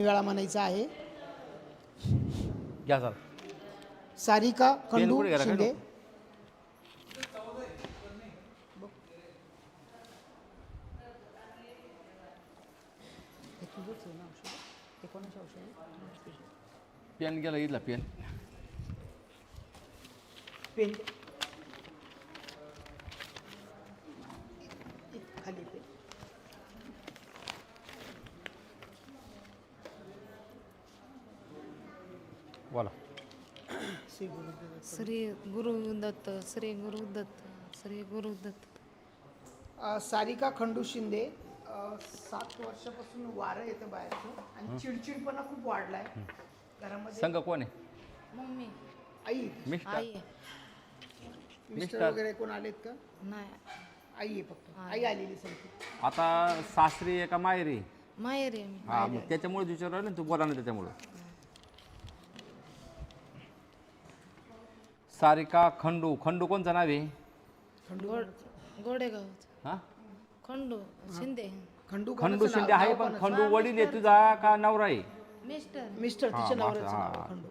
वेळा म्हणायचा आहे. घ्या सर. सारिका खंडू कुठे गेला काय शिंदे? पेन गेला इथला पेन. पेन इथं खाली पेन बोला. श्री गुरुदत्त श्री गुरुदत्त श्री गुरुदत्त अ, सारिका खंडू शिंदे अ, सात वर्षापासून वारं येतं बाहेरचं आणि चिडचिडपणा खूप वाढलाय. घरामध्ये संघ कोण आहे? मम्मी. आई. मिस्टर. आई. Mister mister. वगैरे कोण आलेत का? नाही. आई आहे फक्त. आई. आलेली सांगते आता सासरी आहे का माहेरी? माहेर आहे मी. हा मग त्याच्यामुळे विचार राहिलं ना तू बोला ना त्याच्यामुळं. सारिका खंडू खंडू कोणचं नाव आहे? गोड गोडेगाव हा? खंडू शिंदे. खंडू खंडू शिंदे आहे पण? खंडू वडील आहे तुझा का नवरा आहे? मिस्टर. मिस्टर तिच्या मग नवऱ्याचं नाव आहे. खंडू.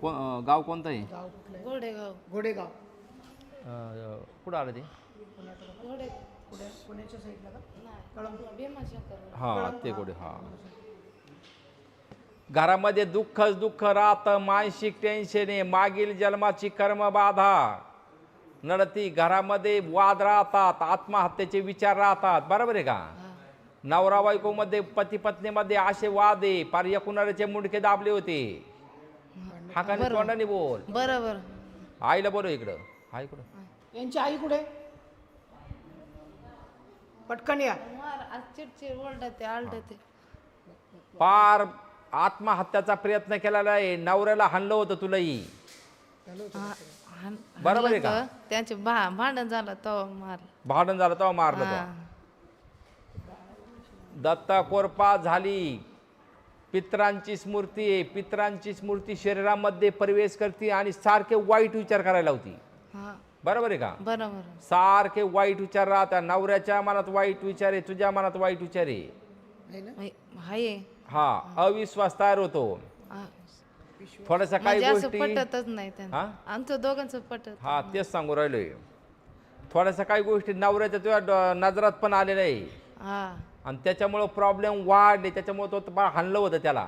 को- अं, गाव कोणतं आहे? गाव कुठलं आहे? गोडेगाव. घोडेगाव अं, कुठं आलं ते? गोडे पुण्याच्या साईडला का? नाही भीमाशंकर हा ते गोडे हा. घरामध्ये दुःखच दुःख राहतं मानसिक टेन्शन आहे मागील जन्माची कर्मबाधा. नडती घरामध्ये वाद राहतात आत्महत्येचे विचार राहतात. बरोबर आहे का? नवरा बायकोमध्ये पती पत्नीमध्ये असे वाद आहे. पार एकूणाचे मुंडके दाबले होते? हाकाने तोंडाने बोल. बरोबर. आईला बोलव इकडं. हा. इकडं यांची आई कुठे? पटकन या. मार आज चिडचिड ओरडते आलडते पार आत्महत्याचा प्रयत्न केलेला आहे. नवऱ्याला हाणलं होतं तुलाही. बरोबर आहे का? त्यांचे भा भांडण झालं तो मार. भांडण झालं तेव्हा मारलं तो. दत्ता कोरपा झाली. पित्रांची स्मृती आहे. पित्रांची स्मृती शरीरामध्ये प्रवेश करते आणि सारखे वाईट विचार करायला होती हा. बरोबर आहे का? बरोबर. सारखे वाईट विचार राहतात. नवऱ्याच्या मनात वाईट विचार आहे. तुझ्या मनात वाईट विचार आहे. हा अविश्वास तयार होतो. थोड्याशा काही म्हणजे असं गोष्टी पटतच नाही हा? त्यांना आमचं दोघांचं पटत हा तेच सांगू राहिलोय थोड्याशा काही गोष्टी नवऱ्याच्या तुझ्या ड- नजरात पण आलेल्या आहे हा. आणि त्याच्यामुळं प्रॉब्लेम वाढले त्याच्यामुळे तो बा हाणलं होतं त्याला.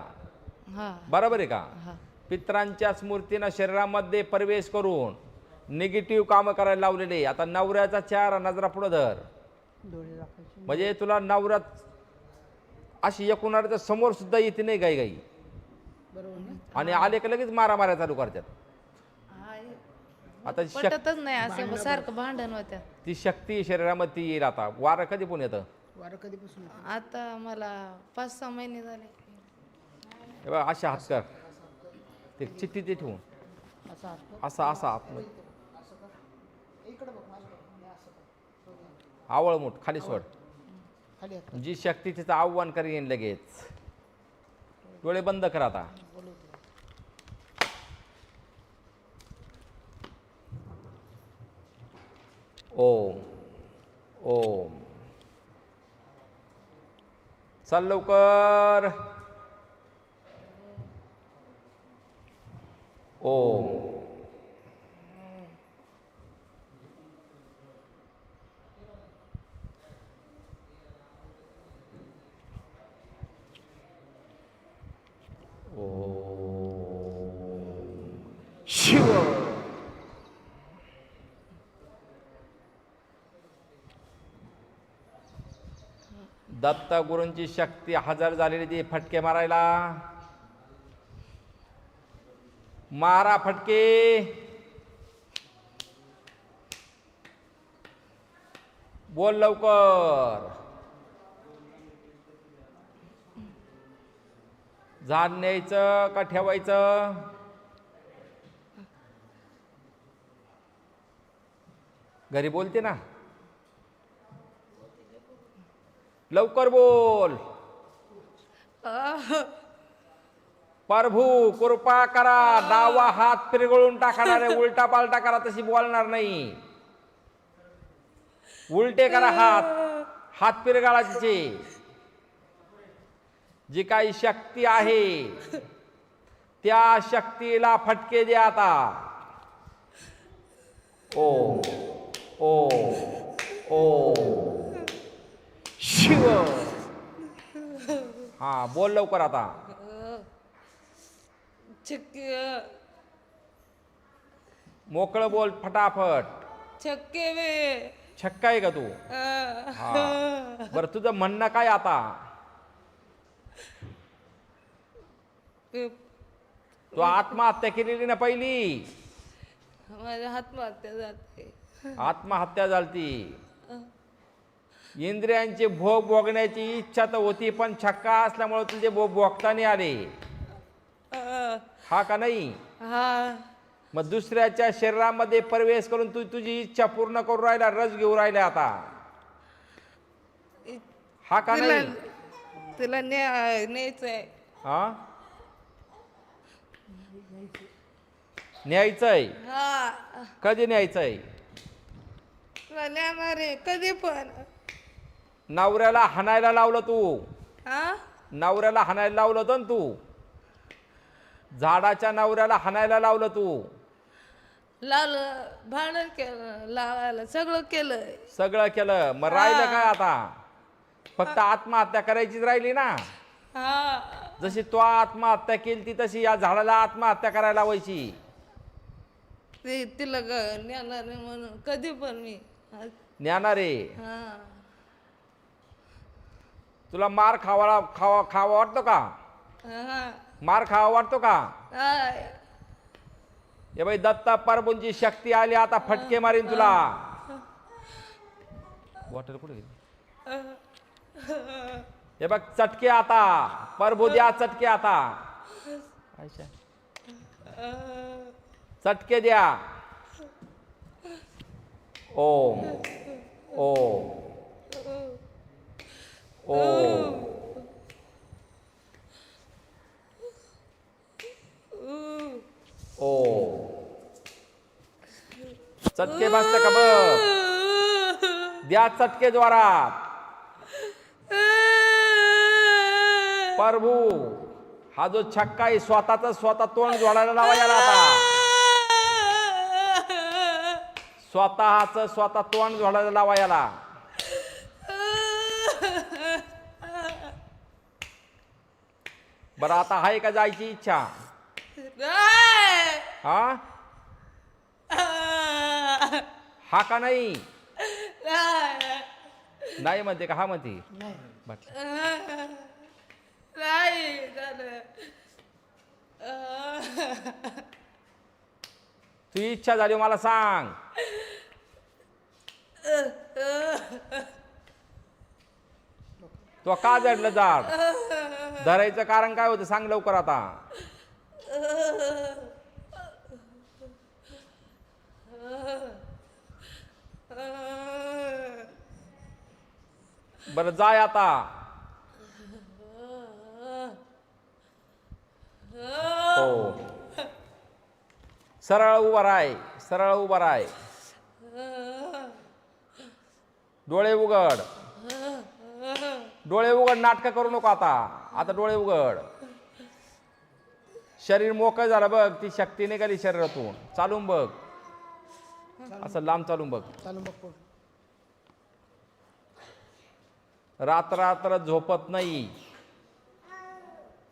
हा. बरोबर आहे का? हा. पित्रांच्या स्मृतीनं शरीरामध्ये प्रवेश करून निगेटिव्ह कामं करायला लावलेले. आता नवऱ्याचा चार नजरा पुढं धर. म्हणजे तुला नवऱ्यात अशी एकूणाच्या समोर सुद्धा येते नाही गाई गाई. बरोबर ना? आणि आले का लगेच मारा मारा चालू करतात. आता शक पटतच नाही असं सारखं भांडण होत्या. ती शक्ती शरीरामध्ये ती येईल आता. वारं कधी पण येतं? वारं कधीपासून येतं? आता मला पाच सहा महिने झाले. हे बघ अशा हात कर. ते चिठ्ठी ते ठेवून. असा. असा कर. आवळ मुठ खाली सोड. खाली हात जी शक्ती तिचं आव्हान करेन लगेच. डोळे बंद कर आता. ओम ओम. चल लवकर. ओम शिव दत्त गुरूंची शक्ती हजर झालेली ती फटके मारायला. मारा फटके. बोल लवकर. झाड न्यायचं का ठेवायचं? घरी बोलते ना. लवकर बोल. प्रभू कृपा करा. डावा हात पिरगळून टाकणार आहे उलटा पालटा करा तशी बोलणार नाही. उलटे करा हात. हात पिरगाळाचे जी काही शक्ती आहे त्या शक्तीला फटके द्या आता. ओ ओ ओ. शिव. हा बोल लवकर आता. छक्के मोकळं बोल फटाफट. छक्के वे. छक्का आहे का तू? हा. बरं तुझं म्हणणं काय आता? तू आत्महत्या केलेली ना पहिली? माझ्या आत्महत्या जाते आत्महत्या झालती. इंद्रियांचे भोग भोगण्याची इच्छा तर होती पण छक्का असल्यामुळे तुझे भोग भोगता नाही आले. हा का नाही? हा. मग दुसऱ्याच्या शरीरामध्ये प्रवेश करून तू तुझी इच्छा पूर्ण करून राहिला रस घेऊन राहिला आता? हा का तिला नाही? तिला न्या न्यायचंय हा? न्यायचंय? हा. कधी न्यायचंय? तुला न्याणार आहे कधी पण. नवऱ्याला हाणायला लावलं तू. हा? नवऱ्याला हाणायला लावलं होतं ना तू. झाडाच्या नवऱ्याला हाणायला लावलं तू. लावलं भांडण केलं लावायला सगळं केलंय सगळं केलं. मग राहिलं काय आता? फक्त आत्महत्या करायचीच राहिली ना. हा. जशी तो आत्महत्या केली ती तशी या झाडाला आत्महत्या करायला लावायची. ते तिला ग- नेणार नाही म्हणून. कधी पण मी. हा ज्ञानारे हा. तुला मार खावा खावा खावा वाटतो का. मार खावा वाटतो का. हे बाई दत्ता परबुंची शक्ती आली आता फटके मारीन तुला वॉटर कुठे? हे बघ चटके आता प्रभू द्या चटके आता. चटके द्या ओम ओम 오. 오. चटके बसते का बघ द्या चटके द्वारा प्रभू हा जो छक्का आहे स्वतःच स्वतः तोंड जोडायला लावा याला आता स्वतःच स्वतः तोंड जोडायला लावा याला बरं आता आहे का जायची इच्छा. हा? हा का नाही? नाही. म्हणते का? हा म्हणते. म्हटलं. तुझी इच्छा झाली मला सांग. तो का जडलं झाड धरायचं कारण काय होतं? सांग लवकर आता. बरं जाय आता. हो. सरळ उभा राय सरळ उभा राय. डोळे उघड. डोळे उघड नाटक करू नको आता. आता डोळे उघड. शरीर मोकळं झालं बघ ती शक्ती निघाली शरीरातून. चालून बघ. असं लांब चालून बघ. चालू बघ. रात्र रात्र झोपत नाही.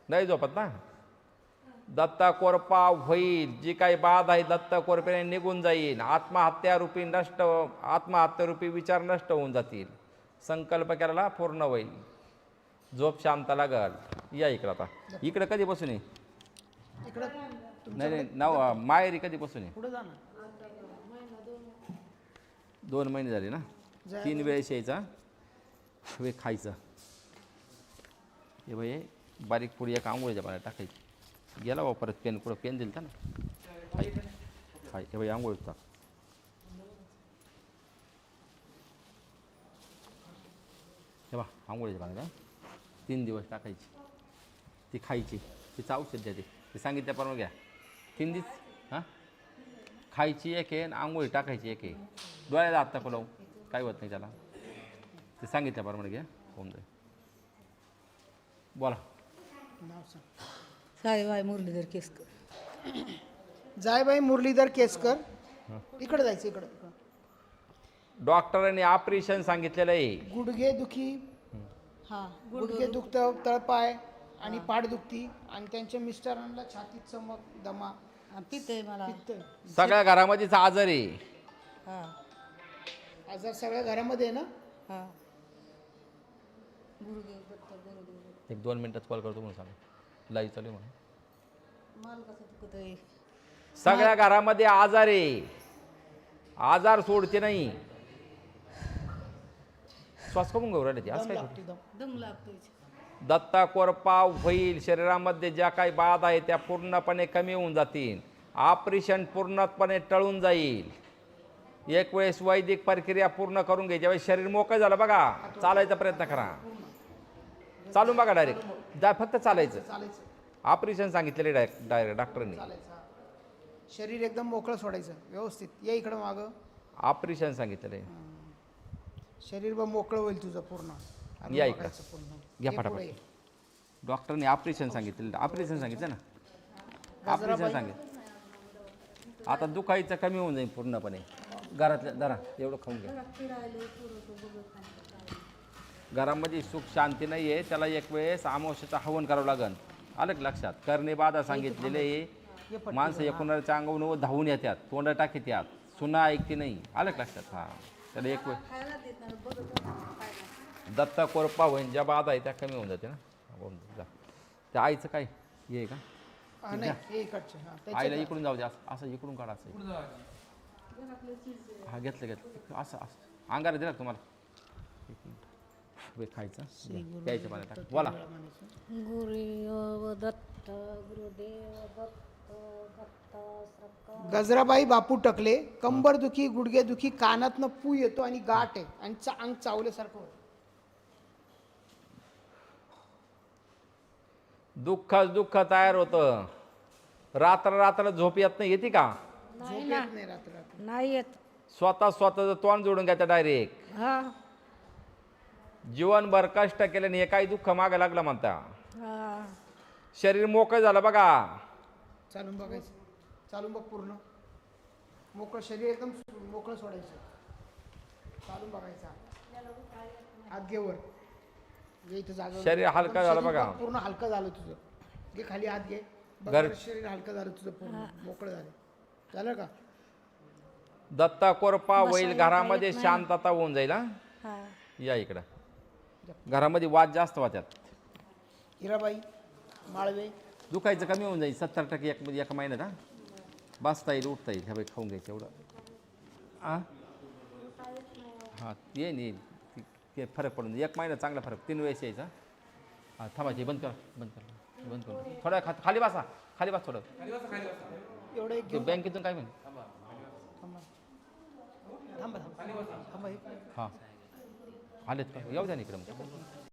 नाही झोपत ना? दत्ता कोरपा होईल. जी काही बाध आहे दत्त कोरपेने निघून जाईल. आत्महत्या रूपी नष्ट आत्महत्या रूपी विचार नष्ट होऊन जातील. संकल्प केला पूर्ण होईल. झोप शांत लागल या इकडं आता. इकडं कधी बसून ये? इकडं नाही नाही नाव माहेरी कधी बसून ये? दोन महिने झाले ना? तीन वेळेस यायचा. वे खायचं. हे बाई बारीक पुढे एक आंघोळीच्या पाण्यात टाकायची. गेला बा परत पेन कुठं पेन दिलं ना? हाय हे बाई आंघोळीत टाक हे बा आंघोळीच्या पाण्यात हा. तीन दिवस टाकायची ती खायची तिचं औषध द्या ते ते सांगितल्याप्रमाणे घ्या तीन दिवस हां खायची एक आहे आणि आंघोळी टाकायची एक आहे डोळ्याला आत्ता खोलव काय होत नाही त्याला ते सांगितल्याप्रमाणे घ्या होऊन जाईल बोला साईबाई मुरलीधर केसकर जायबाई मुरलीधर केसकर. इकडे जायचं इकडं. डॉक्टरांनी ऑपरेशन सांगितलेलं आहे. गुडघे दुखी हां गुडघे दुखतं तळपाय आणि पाठ दुखती आणि त्यांच्या मिस्टरांना छातीत चमक दमा. मला. पित्त. सगळ्या घरामध्येच आजार आहे. हां. आजार सगळ्या घरामध्ये आहे ना? हां. गुडघे दत्त गुडघे एक दोन मिनिटात कॉल करतो म्हणून सांग लाईव्ह चालू आहे म्हणून. माल कसं सगळ्या घरामध्ये आजार आहे. आजार सोडते नाही. श्वास कमून घेऊ राहिले ते असं काय लागते दम. दम लागतोय दत्ता कोरपा होईल. शरीरामध्ये ज्या काही बाधा आहे त्या पूर्णपणे कमी होऊन जातील. ऑपरेशन पूर्णपणे टळून जाईल. एक वेळेस वैदिक प्रक्रिया पूर्ण करून घ्यायची ज्यावेळेस शरीर मोकळं झालं बघा चालायचा प्रयत्न करा. चालून बघा डायरेक्ट जा फक्त चालायचं. चालायचं. ऑपरेशन सांगितलेले डायरेक्ट डायरेक्ट डॉक्टरनी. शरीर एकदम मोकळं सोडायचं. व्यवस्थित. ये इकडं मागं. ऑपरेशन सांगितलेलं आहे. शरीर मोकळं होईल तुझं पूर्ण. आणि या इकडं. बघायचं पूर्ण. घ्या. पुढे ये. डॉक्टरने ऑपरेशन सांगितलेलं ऑपरेशन सांगितलं ना? ऑपरेशन सांगितलं. आता दुखायचं कमी होऊन जाईल पूर्णपणे. घरातल्या जरा एवढं खाऊन घ्या. घरामध्ये सुख शांती नाही आहे. त्याला एक वेळेस अमावस्याचं हवन करावं लागन. आलं का लक्षात? करणे बाधा सांगितलेले माणसं एकूणाच्या अंगावून धावून येतात. तोंड टाकीत यात सुना ऐकते नाही. आलं का लक्षात? हां. त्याला एक वेळ. दत्ता कोरपा होईन ज्या बाधा आहे त्या कमी होऊन जाते ना. होऊन जा. त्या आईचं काय हे आहे का? हा, नाही हे इकडचे हा, त्याचे आईला? इकडून जाऊ दे असं असं इकडून काढा असं. हा घेतलं घेतलं. असं असं. अंगारा दिला का तुम्हाला. एक मिनिट. वे खायचं. प्यायचं पाणी टाक बोला. गुरुदेव दत्त गुरुदेव दत्त गजराबाई बापू टकले कंबर दुखी गुडघे दुखी कानातनं पू येतो आणि गाठ आहे आणि चा- अंग चावल्यासारखं होतं. दुःखच दुःख तयार होतं. रात्र रात्र झोप येत नाही येते का? झोप येत नाही रात्र रात्र. नाही येत. स्वतः स्वतःचं तोंड जोडून घ्यायचं डायरेक्ट. हा. जीवनभर कष्ट केल्याने हे काही दुःख मागे लागलं म्हणता. हा. शरीर मोकळं झालं बघा. चालून बघायचं. चालून बघ पूर्ण. मोकळं शरीर एकदम मोकळं सोडायचं. चालून बघायचं हात घे वर. घे इथं जागा शरीर हलकं झालं बघा. पूर्ण हलकं झालं तुझं. घे खाली हात घे. बघ घर- बरं, शरीर हलकं झालं तुझं पूर्ण. मोकळं झालं. झालं का? दत्ता कोरपा होईल घरामध्ये शांतता होऊन जाईल हा? हा. या इकडं. घरामध्ये वाद जास्त होत्यात. हिराबाई माळवे दुखायचं कमी होऊन जाईल. सत्तर टक्के एक एका महिन्यात हा? बसता येईल उठता येईल ह्या बाई खाऊन घ्यायचं एवढं. हां हां येईन येईल ते- फरक पडून. एक महिना चांगला फरक. तीन वेळेस यायचा. हां थांबायचे बंद कर बंद कर बंद कर. थोडं खा खाली बसा खाली बस थोडं. एवढं बँकेतून काय म्हणे? हे. आलेत का? येऊ द्या ना इकडं